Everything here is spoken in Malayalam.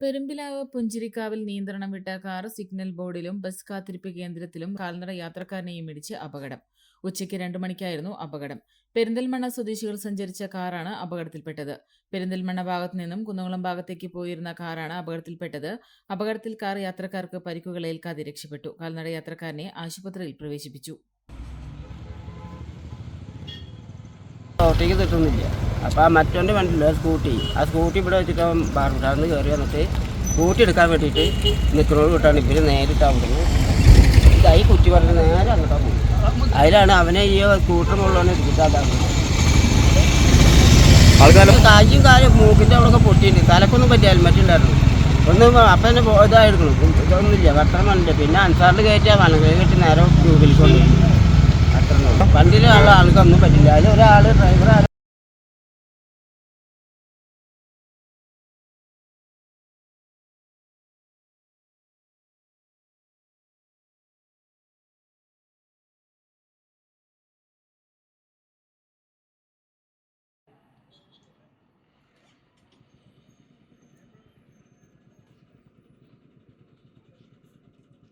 പെരുമ്പിലാവ് പുഞ്ചിരിക്കാവിൽ നിയന്ത്രണം വിട്ട കാർ സിഗ്നൽ ബോർഡിലും ബസ് കാത്തിരിപ്പ് കേന്ദ്രത്തിലും കാൽനട യാത്രക്കാരനെയും ഇടിച്ച് അപകടം. ഉച്ചയ്ക്ക് രണ്ടു മണിക്കായിരുന്നു അപകടം. പെരിന്തൽമണ്ണ സ്വദേശികൾ സഞ്ചരിച്ച കാറാണ് അപകടത്തിൽപ്പെട്ടത്. പെരിന്തൽമണ്ണ ഭാഗത്തു നിന്നും കുന്നംകുളം ഭാഗത്തേക്ക് പോയിരുന്ന കാറാണ് അപകടത്തിൽപ്പെട്ടത്. അപകടത്തിൽ കാർ യാത്രക്കാർക്ക് പരിക്കുകൾ ഏൽക്കാതെ രക്ഷപ്പെട്ടു. കാൽനട യാത്രക്കാരനെ ആശുപത്രിയിൽ പ്രവേശിപ്പിച്ചു. അപ്പോൾ ആ മറ്റോന്റെ വണ്ടിയില്ല സ്കൂട്ടി ആ സ്കൂട്ടി ഇവിടെ വെച്ചിട്ട് അവൻ ബാർബിട്ടാന്ന് കയറി വന്നിട്ട് സ്കൂട്ടി എടുക്കാൻ വേണ്ടിയിട്ട് നിൽക്കുന്നോട് വിട്ടാണ്. ഇവർ നേരിട്ട് അവിടെ ഇതായി കുറ്റി പറഞ്ഞ് നേരെ അങ്ങോട്ടാണ് പോകും അതിലാണ് അവനെ ഈ സ്കൂട്ടർ മുകളിലാണ് എടുത്തിട്ടാണ് കായും കാലും മൂക്കിന്റെ അവിടെയൊക്കെ പൊട്ടിയിട്ടുണ്ട്. തലക്കൊന്നും പറ്റിയ ഹെൽമെറ്റ് ഉണ്ടായിരുന്നു ഒന്ന് അപ്പം തന്നെ ഇതായിരുന്നു. ഇതൊന്നുമില്ല. അത്ര മണില്ല പിന്നെ അൻസാറിൽ കയറ്റിയാൽ മണം കയറ്റി നേരെ ട്യൂബിൽ കൊണ്ടുപോയി. അത്ര ആൾ ആൾക്കൊന്നും പറ്റില്ല. അതിൽ ഒരാൾ ഡ്രൈവർ